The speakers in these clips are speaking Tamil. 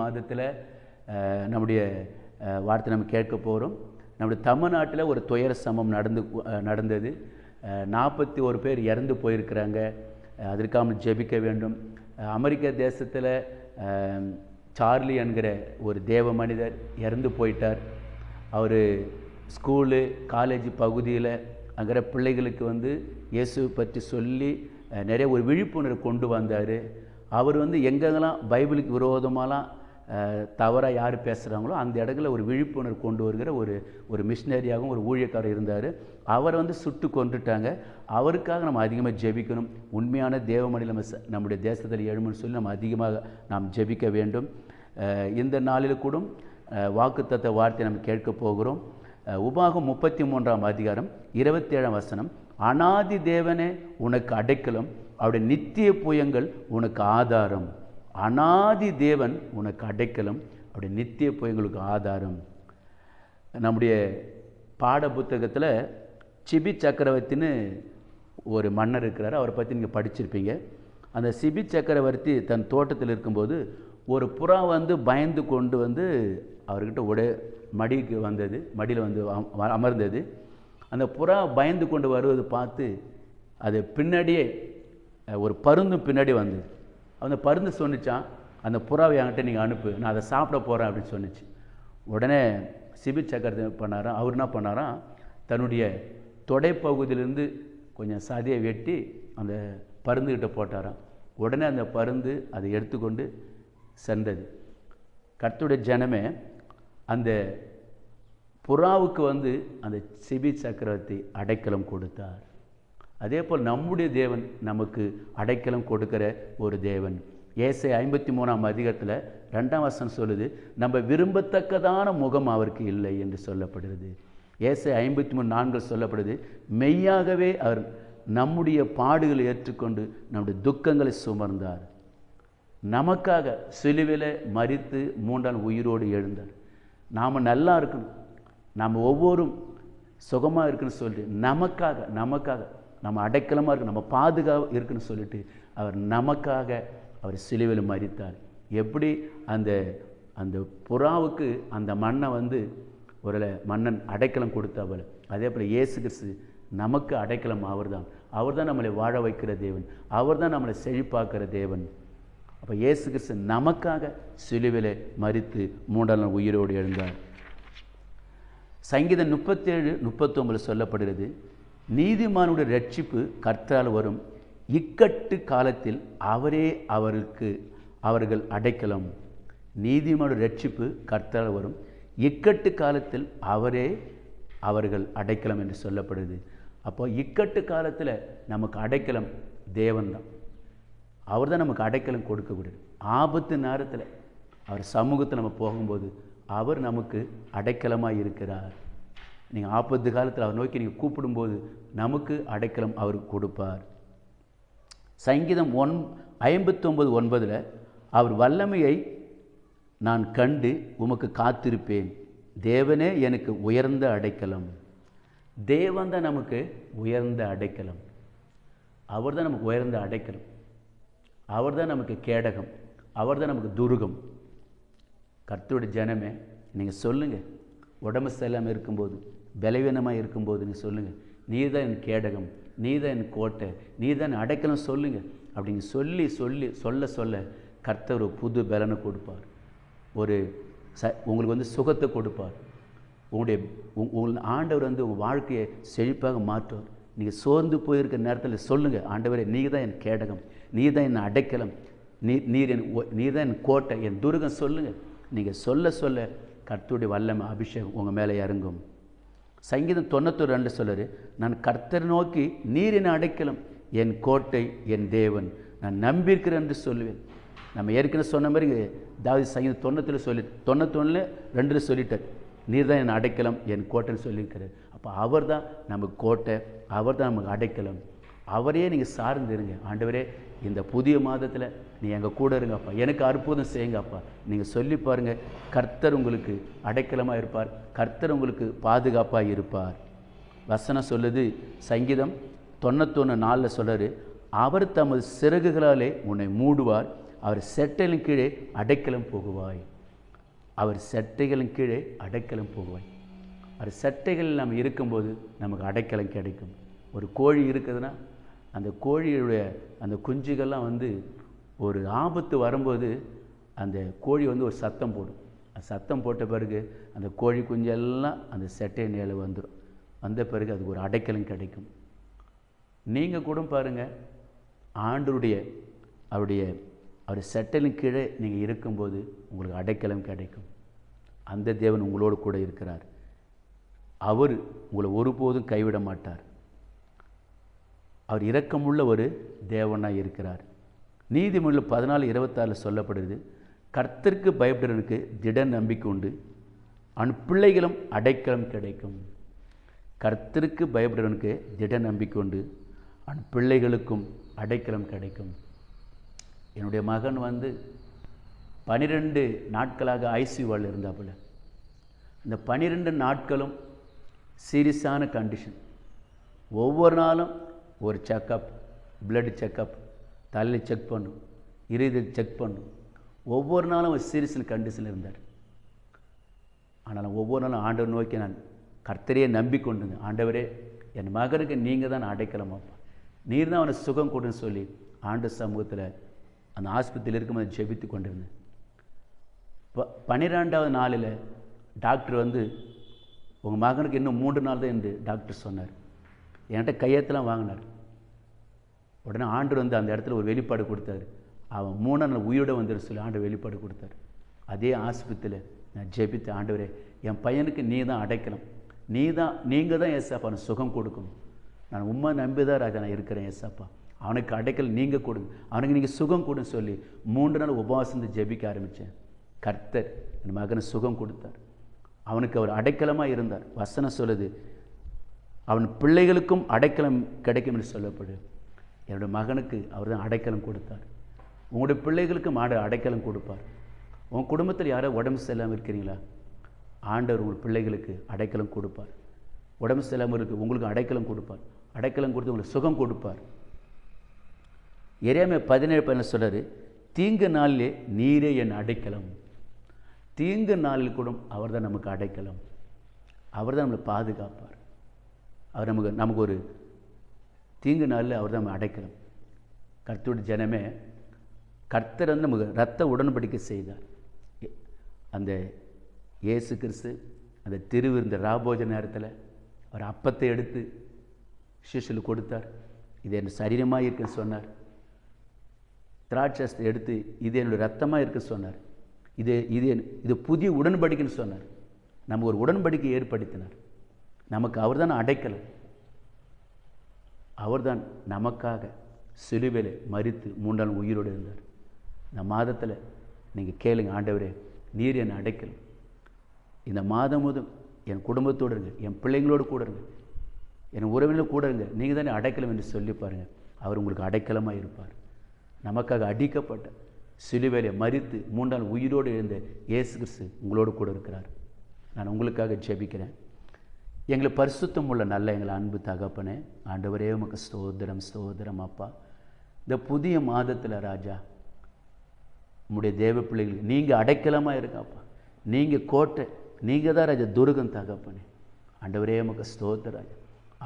மாதத்தில் நம்முடைய வார்த்தை நம்ம கேட்க போகிறோம் நம்முடைய தமிழ்நாட்டில் ஒரு துயர சமம் நடந்து நடந்தது. நாற்பத்தி ஒரு பேர் இறந்து போயிருக்கிறாங்க. அதற்காமல் ஜெபிக்க வேண்டும். அமெரிக்க தேசத்தில் சார்லி என்கிற ஒரு தேவ மனிதர் இறந்து போயிட்டார். அவர் ஸ்கூலு காலேஜ் பகுதியில் அங்கிற பிள்ளைகளுக்கு வந்து இயேசு பற்றி சொல்லி நிறைய ஒரு விழிப்புணர்வு கொண்டு வந்தார். அவர் வந்து எங்கெங்கெல்லாம் பைபிளுக்கு விரோதமாலாம் தவறாக யார் பேசுகிறாங்களோ அந்த இடங்களில் ஒரு விழிப்புணர்வு கொண்டு வருகிற ஒரு ஒரு மிஷினரியாகவும் ஒரு ஊழியக்காரர் இருந்தார். அவரை வந்து சுட்டு கொண்டுட்டாங்க அவருக்காக நம்ம அதிகமாக ஜெபிக்கணும். உண்மையான தேவமணி நம்ம நம்முடைய தேசத்தில் எழுமன்னு சொல்லி நம்ம அதிகமாக நாம் ஜெபிக்க வேண்டும். இந்த நாளில் கூட வாக்குத்தத்த வார்த்தை நம்ம கேட்க போகிறோம். உபாகம் முப்பத்தி மூன்றாம் அதிகாரம் இருபத்தேழாம் வசனம். அனாதி தேவனே உனக்கு அடைக்கலம். அவருடைய நித்திய புயங்கள் உனக்கு ஆதாரம். அனாதி தேவன் உனக்கு அடைக்கலம் அப்படி நித்திய பொய்களுக்கு ஆதாரம். நம்முடைய பாட புத்தகத்தில் சிபி சக்கரவர்த்தின்னு ஒரு மன்னர் இருக்கிறார் அவரை பற்றி நீங்கள் படிச்சிருப்பீங்க. அந்த சிபி சக்கரவர்த்தி தன் தோட்டத்தில் இருக்கும்போது ஒரு புறா வந்து பயந்து கொண்டு வந்து அவர்கிட்ட உடைய மடிக்கு வந்தது மடியில் வந்து அமர்ந்தது. அந்த புறா பயந்து கொண்டு வருவது பார்த்து அது பின்னாடியே ஒரு பருந்தும் பின்னாடி வந்தது. அந்த பருந்து சொன்னிச்சான் அந்த புறாவை என்கிட்ட நீங்கள் அனுப்பு நான் அதை சாப்பிட போகிறேன் அப்படின்னு சொன்னிச்சு. உடனே சிபி சக்கரத்தை பண்ணாராம் அவர் என்ன பண்ணாராம் தன்னுடைய தொடைப்பகுதியிலேருந்து கொஞ்சம் சதையை வெட்டி அந்த பருந்துக்கிட்ட போட்டாராம். உடனே அந்த பருந்து அதை எடுத்துக்கொண்டு சென்றது. கர்த்துடைய ஜனமே அந்த புறாவுக்கு வந்து அந்த சிபி சக்கரவர்த்தி அடைக்கலம் கொடுத்தார். அதே போல் நம்முடைய தேவன் நமக்கு அடைக்கலம் கொடுக்கிற ஒரு தேவன். ஏசை ஐம்பத்தி மூணாம் அதிகாரத்தில் ரெண்டாம் வசனம் சொல்லுது நம்ம விரும்பத்தக்கதான முகம் அவருக்கு இல்லை என்று சொல்லப்படுகிறது. ஏசை ஐம்பத்தி மூணு நான்கள் சொல்லப்படுது மெய்யாகவே அவர் நம்முடைய பாடுகளை ஏற்றுக்கொண்டு நம்முடைய துக்கங்களை சுமர்ந்தார் நமக்காக சிலுவில மறித்து மூன்றாம் உயிரோடு எழுந்தார். நாம் நல்லா இருக்கணும். நாம் ஒவ்வொரும் சுகமாக இருக்குன்னு சொல்லிட்டு நமக்காக நமக்காக நம்ம அடைக்கலமாக இருக்கு நம்ம பாதுகாப்பு இருக்குன்னு சொல்லிட்டு அவர் நமக்காக அவர் சிலுவையில் மறித்தார் எப்படி அந்த அந்த புறாவுக்கு அந்த மண்ணை வந்து ஒரு மன்னன் அடைக்கலம் கொடுத்தவள் அதே போல் இயேசு கிறிஸ்து நமக்கு அடைக்கலம் அவர்தான். அவர்தான் நம்மளை வாழ வைக்கிற தேவன். அவர்தான் நம்மளை செழிப்பாக்குற தேவன். அப்போ இயேசு கிறிஸ்து நமக்காக சிலுவிலே மறித்து மூடலன் உயிரோடு எழுந்தார். சங்கீதம் முப்பத்தேழு முப்பத்தொம்பது சொல்லப்படுகிறது நீதிமானுடைய ரட்சிப்பு கர்த்தரால் வரும். இக்கட்டு காலத்தில் அவரே அவருக்கு அவர்கள் அடைக்கலம். நீதிமானுடைய ரட்சிப்பு கர்த்தரால் வரும். இக்கட்டு காலத்தில் அவரே அவர்கள் அடைக்கலம் என்று சொல்லப்படுது. அப்போ இக்கட்டு காலத்தில் நமக்கு அடைக்கலம் தேவன்தான். அவர் தான் நமக்கு அடைக்கலம் கொடுக்கக்கூடியது ஆபத்து நேரத்தில் அவர் சமூகத்தில் நம்ம போகும்போது அவர் நமக்கு அடைக்கலமாக இருக்கிறார். நீங்கள் ஆபத்து காலத்தில் அவர் நோக்கி நீங்கள் கூப்பிடும்போது நமக்கு அடைக்கலம் அவர் கொடுப்பார். சங்கீதம் ஒன் ஐம்பத்தொம்பது ஒன்பதில் அவர் வல்லமையை நான் கண்டு உமக்கு காத்திருப்பேன். தேவனே எனக்கு உயர்ந்த அடைக்கலம். தேவன் தான் நமக்கு உயர்ந்த அடைக்கலம். அவர் தான் நமக்கு உயர்ந்த அடைக்கலம். அவர் தான் நமக்கு கேடகம். அவர் தான் நமக்கு துருகம். கர்த்தருடைய ஜனமே நீங்கள் சொல்லுங்கள் உடம்பு சரியில்லாமல் இருக்கும்போது பலவீனமாக இருக்கும்போது நீங்கள் சொல்லுங்கள் நீ தான் என் கேடகம் நீ தான் என் கோட்டை நீ தான் அடைக்கலம் சொல்லுங்கள் அப்படின்னு சொல்லி சொல்லி சொல்ல சொல்ல கர்த்தர் ஒரு புது பலனை கொடுப்பார். ஒரு ச உங்களுக்கு வந்து சுகத்தை கொடுப்பார். உங்களுடைய உங் உங்கள் ஆண்டவர் வந்து உங்கள் வாழ்க்கையை செழிப்பாக மாற்றுவார். நீங்கள் சோர்ந்து போயிருக்க நேரத்தில் சொல்லுங்கள் ஆண்டவரே நீ தான் என் கேடகம் நீ தான் என் அடைக்கலம் நீ நீர் என் நீ தான் என் கோட்டை என் துருகம் சொல்லுங்கள் நீங்கள் சொல்ல சொல்ல கர்த்தருடைய வல்லமை அபிஷேகம் உங்கள் மேலே இறங்கும். சங்கீதம் தொண்ணூத்தொரு ரெண்டு சொல்லரு நான் கர்த்தர் நோக்கி நீரின் அடைக்கலம் என் கோட்டை என் தேவன் நான் நம்பியிருக்கிறேன் என்று சொல்லுவேன். நம்ம ஏற்கனவே சொன்ன மாதிரி தாவது சங்கீதம் தொண்ணூத்தில் சொல்லி தொண்ணூத்தொன்னில் ரெண்டில் சொல்லிட்டார் நீர் தான் என் அடைக்கலம் என் கோட்டைன்னு சொல்லியிருக்கிறார். அப்போ அவர் தான் நமக்கு கோட்டை அவர் தான் நமக்கு அடைக்கலம். அவரையே நீங்கள் சார்ந்து இருங்க. ஆண்டவரே இந்த புதிய மாதத்தில் நீ எங்கள் கூட இருங்கப்பா. எனக்கு அற்புதம் செய்யுங்கப்பா. நீங்கள் சொல்லி பாருங்கள் கர்த்தர் உங்களுக்கு அடைக்கலமாக இருப்பார். கர்த்தர் உங்களுக்கு பாதுகாப்பாக இருப்பார். வசனம் சொல்லுது சங்கீதம் தொண்ணூத்தொன்று நாளில் சொல்றாரு அவர் தமது சிறகுகளாலே உன்னை மூடுவார். அவர் செட்டைகளின் கீழே அடைக்கலம் போகுவாய். அவர் சட்டைகளின் கீழே அடைக்கலம் போகுவாய். அவர் சட்டைகளில் நம்ம இருக்கும்போது நமக்கு அடைக்கலம் கிடைக்கும். ஒரு கோழி இருக்குதுன்னா அந்த கோழியுடைய அந்த குஞ்சுகள்லாம் வந்து ஒரு ஆபத்து வரும்போது அந்த கோழி வந்து ஒரு சத்தம் போடும். சத்தம் போட்ட பிறகு அந்த கோழி குஞ்செல்லாம் அந்த செட்டை மேலே வந்துடும் வந்த பிறகு அதுக்கு ஒரு அடைக்கலம் கிடைக்கும். நீங்கள் கூட பாருங்கள் ஆண்டருடைய அவருடைய அவர் செட்டலின் கீழே நீங்கள் இருக்கும்போது உங்களுக்கு அடைக்கலம் கிடைக்கும். அந்த தேவன் உங்களோடு கூட இருக்கிறார். அவர் உங்களை ஒருபோதும் கைவிட மாட்டார். அவர் இரக்கமுள்ள ஒரு தேவனாக இருக்கிறார். நீதிமொழி பதினாலு இருபத்தாறில் சொல்லப்படுது கர்த்தருக்கு பயப்படுறவனுக்கு திட நம்பிக்கை உண்டு. அவன் பிள்ளைகளும் அடைக்கலம் கிடைக்கும். கர்த்தருக்கு பயப்படுறவனுக்கு திட நம்பிக்கை உண்டு. அவன் பிள்ளைகளுக்கும் அடைக்கலம் கிடைக்கும். என்னுடைய மகன் வந்து பனிரெண்டு நாட்களாக ஐசியூவில் இருந்தாப்புல இந்த பனிரெண்டு நாட்களும் சீரியஸான கண்டிஷன். ஒவ்வொரு நாளும் ஒரு செக்கப் பிளட் செக்கப் தலையில் செக் பண்ணும் இறுதி செக் பண்ணும் ஒவ்வொரு நாளும் ஒரு சீரியஸ் கண்டிஷனில் இருந்தார். ஆனால் ஒவ்வொரு நாளும் ஆண்டவர் நோக்கி நான் கர்த்தரையே நம்பிக்கொண்டுங்க ஆண்டவரே என் மகனுக்கு நீங்கள் தான் அடைக்கலமாப்பா நீர் தான் அவனை சுகம் கொடுன்னு சொல்லி ஆண்டு சமூகத்தில் அந்த ஆஸ்பத்திரியில் இருக்கும்போது ஜெபித்து கொண்டிருந்தேன். ப பன்னிரெண்டாவது நாளில் டாக்டர் வந்து உங்கள் மகனுக்கு இன்னும் மூன்று நாள் தான் என்று டாக்டர் சொன்னார். என்கிட்ட கையெழுத்தெல்லாம் வாங்கினார். உடனே ஆண்டு வந்து அந்த இடத்துல ஒரு வெளிப்பாடு கொடுத்தாரு. அவன் மூணு நாள் உயிரோட வந்துரு சொல்லி ஆண்டு வெளிப்பாடு கொடுத்தாரு. அதே ஆஸ்பத்திரியில் நான் ஜெபித்த ஆண்டவரே என் பையனுக்கு நீ தான் அடைக்கணும் நீ தான் நீங்கள் தான் ஏசாப்பா அவனுக்கு சுகம் கொடுக்கணும். நான் உண்மை நம்பி தான் ராஜா நான் இருக்கிறேன் ஏசாப்பா. அவனுக்கு அடைக்கல் நீங்கள் கொடுங்க. அவனுக்கு நீங்கள் சுகம் கொடுன்னு சொல்லி மூன்று நாள் உபவாசம் ஜெபிக்க ஆரம்பித்தேன் கர்த்தர் என் மகனை சுகம் கொடுத்தார். அவனுக்கு அவர் அடைக்கலமாக இருந்தார். வசனம் சொல்லுது அவன் பிள்ளைகளுக்கும் அடைக்கலம் கிடைக்கும் என்று சொல்லப்படும் என்னுடைய மகனுக்கு அவர் தான் அடைக்கலம் கொடுத்தார். உங்களுடைய பிள்ளைகளுக்கும் ஆட அடைக்கலம் கொடுப்பார். உன் குடும்பத்தில் யாரோ உடம்பு சரியில்லாமல் இருக்கிறீங்களா? ஆண்டவர் உங்கள் பிள்ளைகளுக்கு அடைக்கலம் கொடுப்பார். உடம்பு சரியில்லாமல் இருக்கு உங்களுக்கு அடைக்கலம் கொடுப்பார். அடைக்கலம் கொடுத்து உங்களுக்கு சுகம் கொடுப்பார். எரியாமை பதினேழு பதினேழு சொல்கிறார் தீங்கு நாளிலே நீரே என் அடைக்கலம். தீங்கு நாளில் கூட அவர் தான் நமக்கு அடைக்கலம். அவர் தான் நம்மளை பாதுகாப்பார். அவர் நமக்கு நமக்கு ஒரு தீங்கு நாளில் அவர் தான் நம்ம அடைக்கலம் கர்த்தருடைய ஜனமே கர்த்தர் வந்து நமக்கு ரத்த உடன்படிக்கை செய்தார். அந்த இயேசு கிறிஸ்து அந்த திருவிருந்த ராபோஜ நேரத்தில் அவர் அப்பத்தை எடுத்து சிஷில் கொடுத்தார். இது என் சரீரமாக இருக்குன்னு சொன்னார். திராட்சத்தை எடுத்து இது என்னுடைய ரத்தமாக இருக்க சொன்னார். இது இது இது புதிய உடன்படிக்கைன்னு சொன்னார். நம்ம ஒரு உடன்படிக்கை ஏற்படுத்தினார். நமக்கு அவர் தான் அடைக்கலம். அவர்தான் நமக்காக சிலுவையில் மறித்து மூன்றாள் உயிரோடு இருந்தார். இந்த மாதத்தில் நீங்கள் கேளுங்க ஆண்டவரே நீர் என்னை அடைக்கலம். இந்த மாதம் முதல் என் குடும்பத்தோடு இருங்க என் பிள்ளைங்களோடு கூட இருங்க என் உறவினர் கூட இருங்க. நீங்கள் தானே அடைக்கலம் என்று சொல்லி பாருங்கள் அவர் உங்களுக்கு அடைக்கலமாக இருப்பார். நமக்காக அடிக்கப்பட்ட சிலுவையிலே மறித்து மூன்றாள் உயிரோடு எழுந்த இயேசு கிறிஸ்து உங்களோடு கூட இருக்கிறார். நான் உங்களுக்காக ஜெபிக்கிறேன். எங்களை பரிசுத்தம் உள்ள நல்ல எங்களை அன்பு தகப்பனே. ஆண்டவரே உமக்கு ஸ்தோத்திரம் ஸ்தோத்திரம் அப்பா. இந்த புதிய மாதத்தில் ராஜா உங்களுடைய தேவ பிள்ளைகளுக்கு நீங்கள் அடைக்கலமாக இருக்காப்பா நீங்கள் கோட்டை நீங்கள் தான் ராஜா துருகம் தகப்பனே. ஆண்டவரே உமக்கு ஸ்தோத்திர ராஜா.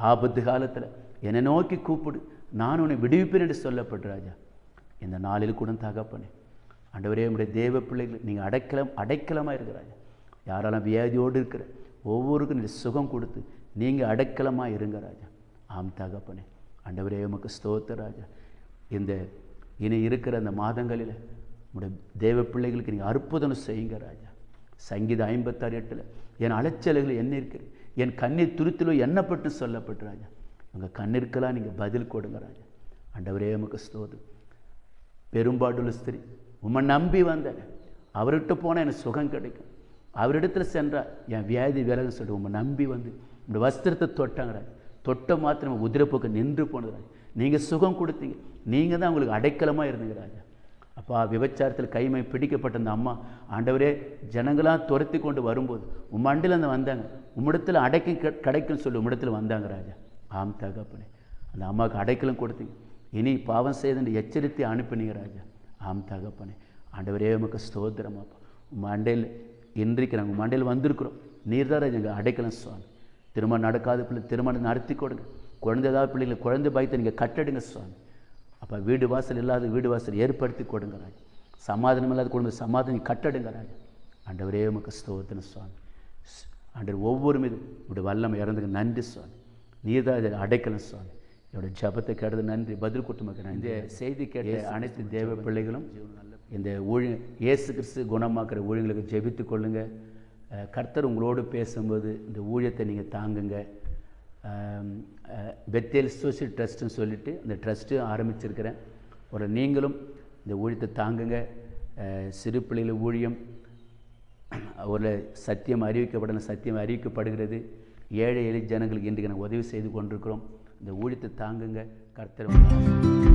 ஆபத்து காலத்தில் என்னை நோக்கி கூப்பிடு. நான் உன்னை விடுவிப்பேன் என்று சொல்லப்பட்டு ராஜா. இந்த நாளில் கூட தகப்பனே. ஆண்டவரே உடைய தேவ பிள்ளைகள் நீங்கள் அடைக்கலம் அடைக்கலமாக இருக்கிறாங்க யாரெல்லாம் வியாதியோடு இருக்கிற ஒவ்வொருக்கும் நீ சுகம் கொடுத்து நீங்கள் அடைக்கலமாக இருங்க ராஜா. ஆம் தகப்பனே. அண்டவரே உமக்கு ஸ்தோத்த ராஜா. இந்த இனி இருக்கிற அந்த மாதங்களில் உடைய தேவ பிள்ளைகளுக்கு நீங்கள் அற்புதம் செய்யுங்க ராஜா. சங்கீதம் ஐம்பத்தாறு எட்டில் என் அலைச்சல்கள் என்ன இருக்குது என் கண்ணீர் துருத்திலோ எண்ணப்பட்டு சொல்லப்பட்டு ராஜா. உங்கள் கண்ணிற்கெல்லாம் நீங்கள் பதில் கொடுங்க ராஜா. அண்டவரே உமக்கு ஸ்தோதம் பெரும்பாடுள்ள ஸ்திரி உம்மை நம்பி வந்தேன். அவர்கிட்ட போனால் எனக்கு சுகம் கிடைக்கும். அவரிடத்துல சென்றால் என் வியாதி விலகு சொல்லிட்டு உம்மை நம்பி வந்து இந்த வஸ்திரத்தை தொட்டாங்கிறார். தொட்ட மாத்திரம் உதிரப்போக்கு நின்று போனது நீங்கள் சுகம் கொடுத்தீங்க. நீங்கள் தான் உங்களுக்கு அடைக்கலமாக இருந்தீங்க ராஜா அப்பா விபச்சாரத்தில் கைமை பிடிக்கப்பட்ட அந்த அம்மா ஆண்டவரே ஜனங்களாக துரத்தி கொண்டு வரும்போது உம் அண்டில் அந்த வந்தாங்க உம்மிடத்தில் அடைக்கும் கிடைக்கும்னு சொல்லி உம்மிடத்தில் வந்தாங்க ராஜா. ஆம் தகப்பனே. அந்த அம்மாவுக்கு அடைக்கலம் கொடுத்தீங்க. இனி பாவம் செய்து எச்சரித்து அனுப்பினீங்க ராஜா. ஆம் தகப்பனே. ஆண்டவரே உமக்கு ஸ்தோத்திரமாப்பா உம் மண்டையில் இன்றைக்கு நாங்கள் மண்டையில் வந்திருக்கிறோம்? நீர் தான் எங்கள் அடைக்கலம் சுவாமி. திருமணம் நடக்காத பிள்ளை திருமணம் நடத்தி கொடுங்க. குழந்தைதாவது பிள்ளைங்களை குழந்தை பயத்தை நீங்கள் கட்டடுங்க சுவாமி. அப்போ வீடு வாசல் இல்லாத வீடு வாசல் ஏற்படுத்தி கொடுங்க ராஜா. சமாதானம் இல்லாத குடும்ப சமாதானம் கட்டடுங்க ராஜா. ஆண்டவரே உமக்கு ஸ்தோத்திரம் சுவாமி. ஆண்டவர் ஒவ்வொரு மீதும் இப்படி வல்லமை இறந்துக்கு நன்றி சுவாமி. நீர் தான் இதை அடைக்கலம் சுவாமி. என்னோட ஜபத்தை கேட்டது நன்றி பதில் கொடுத்து நன்றி. இந்த செய்தி கேட்ட அனைத்து தேவ பிள்ளைகளும் இந்த ஊழி இயேசு கிறிஸ்து குணமாக்குற ஊழியர்களுக்கு ஜெபித்து கொள்ளுங்க. கர்த்தர் உங்களோடு பேசும்போது இந்த ஊழியத்தை நீங்கள் தாங்குங்க. பெத்தேல் சோசியல் ட்ரஸ்ட்டுன்னு சொல்லிட்டு அந்த ட்ரஸ்ட்டு ஆரம்பிச்சிருக்கிறேன். ஒரு நீங்களும் இந்த ஊழியத்தை தாங்குங்க. சிறு பிள்ளைகள் ஊழியம் ஒரு சத்தியம் அறிவிக்கப்படணும் சத்தியம் அறிவிக்கப்படுகிறது. ஏழை எளி ஜனங்களுக்கு இன்றைக்கு நாங்கள் உதவி செய்து கொண்டிருக்கிறோம். இந்த ஊழியத்தை தாங்குங்க. கர்த்தர்